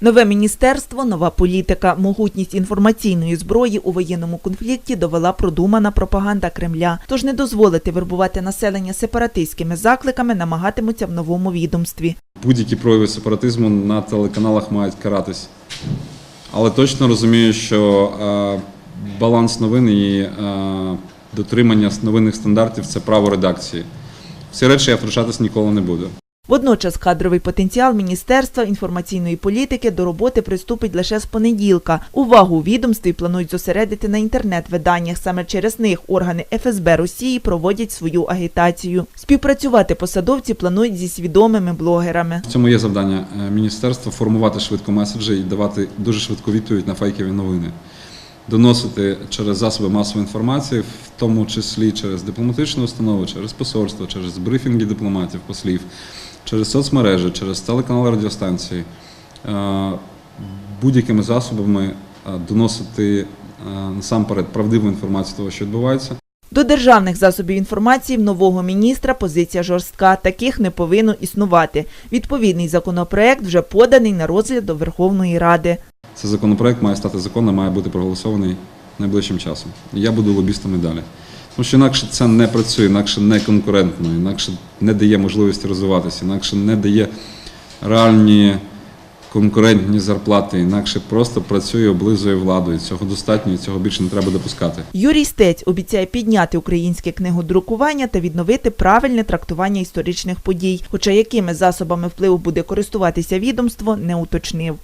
Нове міністерство, нова політика, могутність інформаційної зброї у воєнному конфлікті довела продумана пропаганда Кремля. Тож не дозволити вербувати населення сепаратистськими закликами намагатимуться в новому відомстві. Будь-які прояви сепаратизму на телеканалах мають каратись. Але точно розумію, що е, баланс новин і е, дотримання новинних стандартів це право редакції. Всі речі я втручатись ніколи не буду. Водночас кадровий потенціал Міністерства інформаційної політики до роботи приступить лише з понеділка. Увагу у відомстві планують зосередити на інтернет-виданнях. Саме через них органи ФСБ Росії проводять свою агітацію. Співпрацювати посадовці планують зі свідомими блогерами. В цьому є завдання е, міністерства формувати швидко меседжі і давати дуже швидку відповідь на фейкові новини. Доносити через засоби масової інформації, в тому числі через дипломатичні установи, через посольство, через брифінги дипломатів, послів, через соцмережі, через телеканали радіостанції, е, будь-якими засобами е, доносити е, насамперед правдиву інформацію того, що відбувається. До державних засобів інформації в нового міністра позиція жорстка. Таких не повинно існувати. Відповідний законопроект вже поданий на розгляд до Верховної Ради. Цей законопроект має стати законом, має бути проголосований найближчим часом. Я буду лобістом і далі. Тому що інакше це не працює, інакше не конкурентно, інакше не дає можливості розвиватися, інакше не дає реальні конкурентні зарплати, інакше просто працює, облизує владу. І цього достатньо, і цього більше не треба допускати. Юрій Стець обіцяє підняти українське книгодрукування та відновити правильне трактування історичних подій. Хоча якими засобами впливу буде користуватися відомство, не уточнив.